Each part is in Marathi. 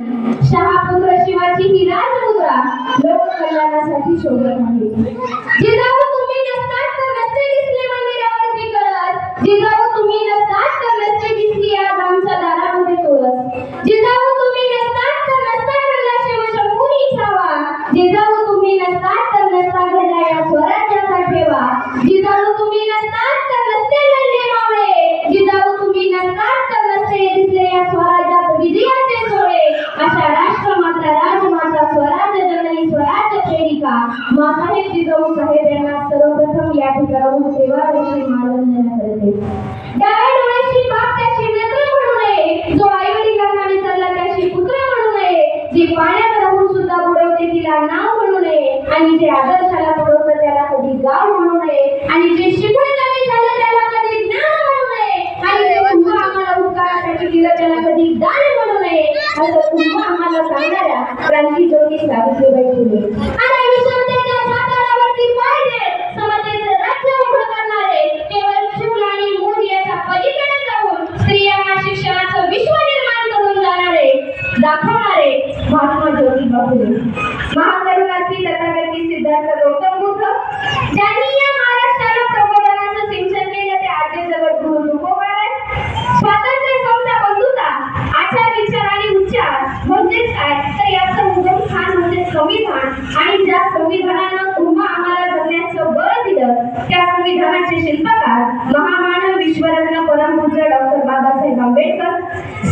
शहापुत्र शिवाची ही राजमुद्रा लोक कल्याणासाठी शोधत आहे. जिजाऊ तुम्ही नसतात तर नसते दिसले मंदिरावरती कळस जिजाऊ मासाहेब जिजाऊ साहेब यांना सर्वप्रथम या ठिकाणाहून सेवा देशी मानवंदना करते. डाव्या डोळ्याची बाप त्याची म्हणू नये. जो आई वडिलांना विसरला त्याची पुत्र म्हणू नये. जी पाण्यात राहून सुद्धा बुडवते तिला नाव म्हणू नये. आणि जे आदर्शाला बुडवतं त्याला कधी गाव म्हणू नये. आणि जे शिकून कमी झालं त्याला कधी ज्ञान म्हणू नये. आणि जे आम्हाला उपकारासाठी दिलं त्याला कधी दान म्हणू नये. असं आम्हाला सांगणाऱ्या क्रांती ज्योती महात्मा ज्योतिबा महाकरुणार्थी तथागती सिद्धार्थ गौतम बुद्ध ज्यांनी या महाराष्ट्राला प्रबोधनाचं सिंचन केलं ते आद्य जगत गुरु तुकोबार आहेत. स्वातंत्र्य समजा बंधुता आचार विचार आणि उच्चार म्हणजेच काय तर याचं उगम स्थान म्हणजे संविधान आणि ज्या संविधानानं तुम्हा आम्हाला जगण्याचं बळ दिलं त्या संविधानाचे शिल्पकार महामानव विश्वरत्न परमपूज्य डॉक्टर बाबासाहेब आंबेडकर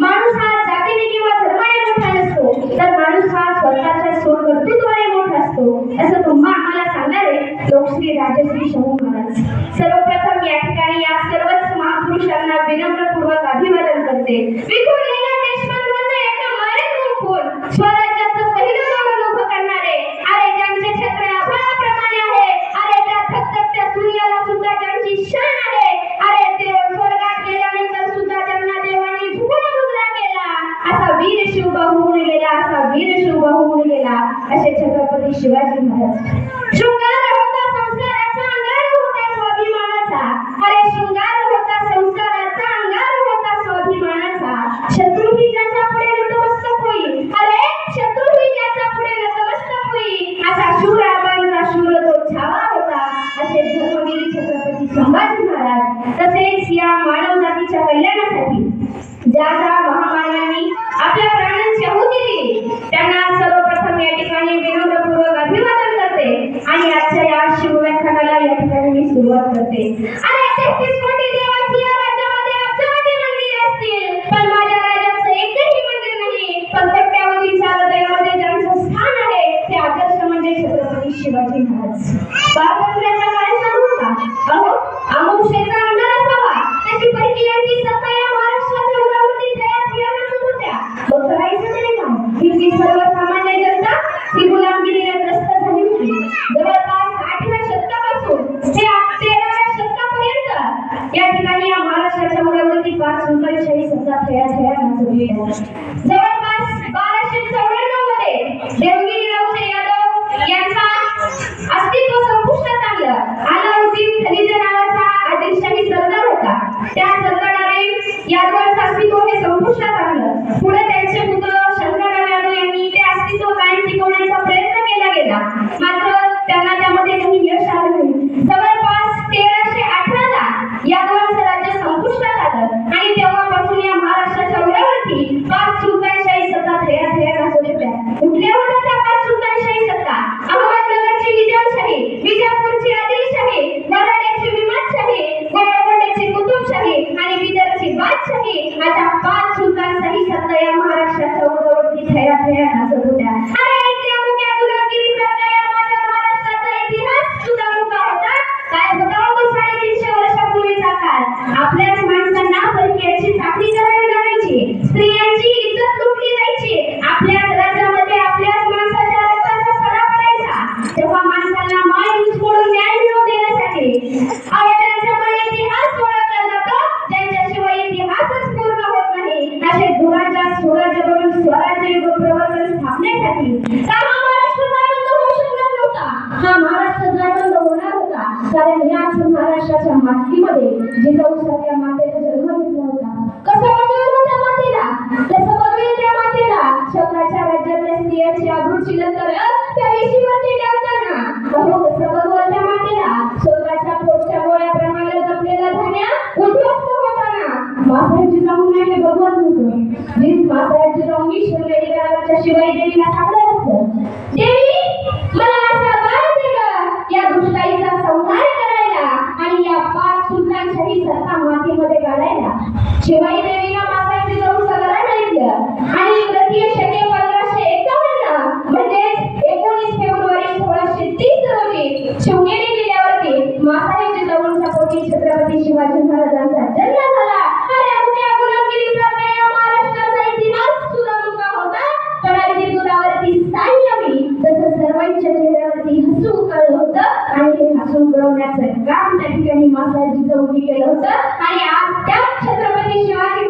माणूस हा। जातीने किंवा धर्माने मोठा नसतो तर माणूस हा स्वतःच्या स्वकर्तृत्वाने मोठा असतो। असं तुम्हा आम्हाला सांगणारे लोकश्री राजश्री शाहू महाराज। सर्वप्रथम या ठिकाणी या सर्वच महापुरुषांना विनम्रपूर्वक अभिवादन करते। विखुरलेल्या देश वीर शिवबाहू होऊन गेला असा वीर शिवबाहू होऊन गेला असे छत्रपती शिवाजी महाराज. शृंगार होता संस्काराचा अंगार होता स्वाभिमानाचा. अरे शृंगार होता संस्काराचा अंगार होता स्वाभिमानाचा. शत्रूही ज्याच्या पुढे नतमस्तक होईल. अरे शत्रूही ज्याच्या पुढे नतमस्तक होईल. असा शूर आबांचा शूर तो छावा होता. असे धर्मवीर छत्रपती संभाजी महाराज. तसेच या मानव जातीच्या कल्याणासाठी ज्या ज्या महामानवांनी आपल्या प्राणांची आहुती दिली त्यांना सर्वप्रथम या ठिकाणी विनम्रपूर्वक अभिवादन करते आणि आजच्या या शिवव्याख्यानाला या ठिकाणी मी सुरुवात करते. आणि तेहतीस कोटी देवाची या राज्यामध्ये अब्जावधी मंदिरे असतील पण माझ्या राज्याचं एकही मंदिर नाही पण कट्ट्यावरील हृदयामध्ये ज्यांचं स्थान आहे ते आदर्श म्हणजे छत्रपती शिवाजी महाराज. हा महाराष्ट्र जायबंद होणार होता. कारण याच महाराष्ट्राच्या मातीमध्ये जिजाऊसारख्या मातेचा जन्म घेतला होता. कसं बघेल त्या मातेला? तसं बघेल त्या मातेला. शब्दाच्या राज्यातल्या स्त्रियांची आबरूची नंतर त्या वेशीवरती टाकताना. अहो कसं त्या मातेला? स्वतःच्या पोटच्या गोळ्याप्रमाणे जपलेला उद्ध्वस्त होताना. जाऊन नाही हे नव्हतं. जीच मासाहेबची जाऊन मी शृंगेरी गावाच्या देवीला सापडत असत. देवी शिवाई देवीला मासाहेबची जरूर सगळं नाही आणि इंग्रजीय शके पंधराशे एकावन्न म्हणजेच एकोणीस फेब्रुवारी सोळाशे तीस रोजी शिवनेरी किल्ल्यावरती मासाहेबची जवळ पोटी छत्रपती शिवाजी महाराजांचा जन्म झाला. आणि अवघ्या गुलामगिरीचा महाराष्ट्राचा इतिहास सुद्धा होता. पण अगदी दुरावरती सायली तसं सर्वांच्या चेहऱ्यावरती हसू उकळलं होतं. आणि ते हसून कळवण्याचं काम त्या ठिकाणी मासाहेबजी चौकी केलं होतं. आणि आज छत्रपती शिवाजी